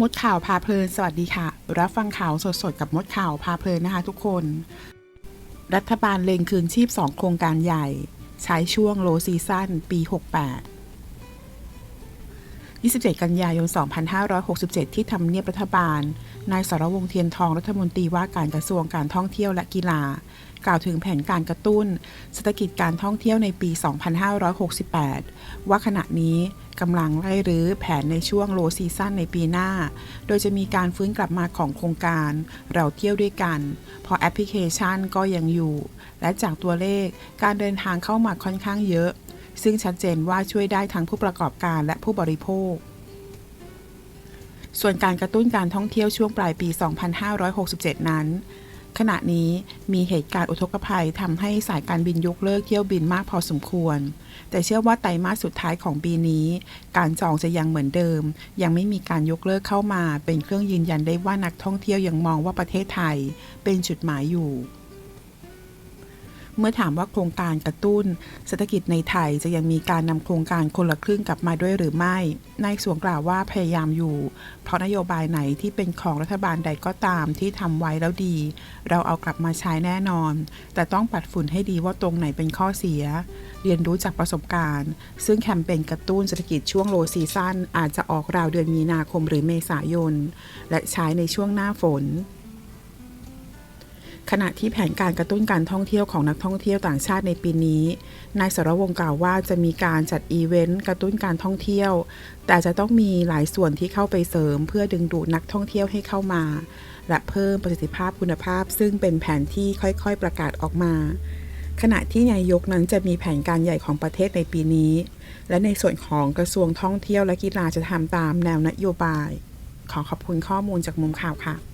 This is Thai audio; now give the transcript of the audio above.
มดข่าวพาเพลิน สวัสดีค่ะ รับฟังข่าวสดๆ กับมดข่าวพาเพลินนะคะทุกคน รัฐบาลเล็งคืนชีพ 2 โครงการใหญ่ ใช้ช่วงโลซีซั่นปี 68 27 กันยายน 2567 ที่ทำเนียบรัฐบาล นายสรวงเทียนทองรัฐมนตรีว่าการกระทรวงการท่องเที่ยวและกีฬา กล่าวถึงแผนการกระตุ้นเศรษฐกิจการท่องเที่ยวในปี 2568 ว่าขณะนี้กำลังไล่รื้อแผนในช่วงโลซีซั่นในปีหน้า โดยจะมีการฟื้นกลับมาของโครงการ เราเที่ยวด้วยกันพราะแอปพลิเคชันก็ยังอยู่ และจากตัวเลขการเดินทางเข้ามาค่อนข้างเยอะ ซึ่งชัดเจนว่าช่วยได้ทั้งผู้ประกอบการและผู้บริโภค ส่วนการกระตุ้นการท่องเที่ยวช่วงปลายปี 2567 นั้น ขณะนี้มีเหตุการณ์อุทกภัยทำให้สายการบินยกเลิกเที่ยวบินมากพอสมควร แต่เชื่อว่าไตรมาสสุดท้ายของปีนี้ การจองจะยังเหมือนเดิม ยังไม่มีการยกเลิกเข้ามา เป็นเครื่องยืนยันได้ว่านักท่องเที่ยวยังมองว่าประเทศไทย เป็นจุดหมายอยู่ เมื่อถามว่าโครงการกระตุ้น เศรษฐกิจในไทยจะยังมีการนำโครงการคนละครึ่งกลับมาด้วยหรือไม่ นายสวงกล่าวว่าพยายามอยู่ เพราะนโยบายไหนที่เป็นของรัฐบาลใดก็ตามที่ทำไว้แล้วดี เราเอากลับมาใช้แน่นอน แต่ต้องปัดฝุ่นให้ดีว่าตรงไหนเป็นข้อเสีย เรียนรู้จากประสบการณ์ ซึ่งแคมเปญกระตุ้นเศรษฐกิจช่วงโลซีซั่นอาจจะออกราวเดือนมีนาคมหรือเมษายนและใช้ในช่วงหน้าฝน ขณะที่แผนการกระตุ้นการท่องเที่ยวของนักท่องเที่ยวต่างชาติในปีนี้ นายสรวงกล่าวว่าจะมีการจัดอีเวนต์กระตุ้นการท่องเที่ยว แต่จะต้องมีหลายส่วนที่เข้าไปเสริม เพื่อดึงดูดนักท่องเที่ยวให้เข้ามา และเพิ่มประสิทธิภาพคุณภาพ ซึ่งเป็นแผนที่ค่อยๆประกาศออกมา ขณะที่นายกนั้นจะมีแผนการใหญ่ของประเทศในปีนี้ และในส่วนของกระทรวงท่องเที่ยวและกีฬาจะทำตามแนวนโยบาย ขอขอบคุณข้อมูลจากมุมข่าวค่ะ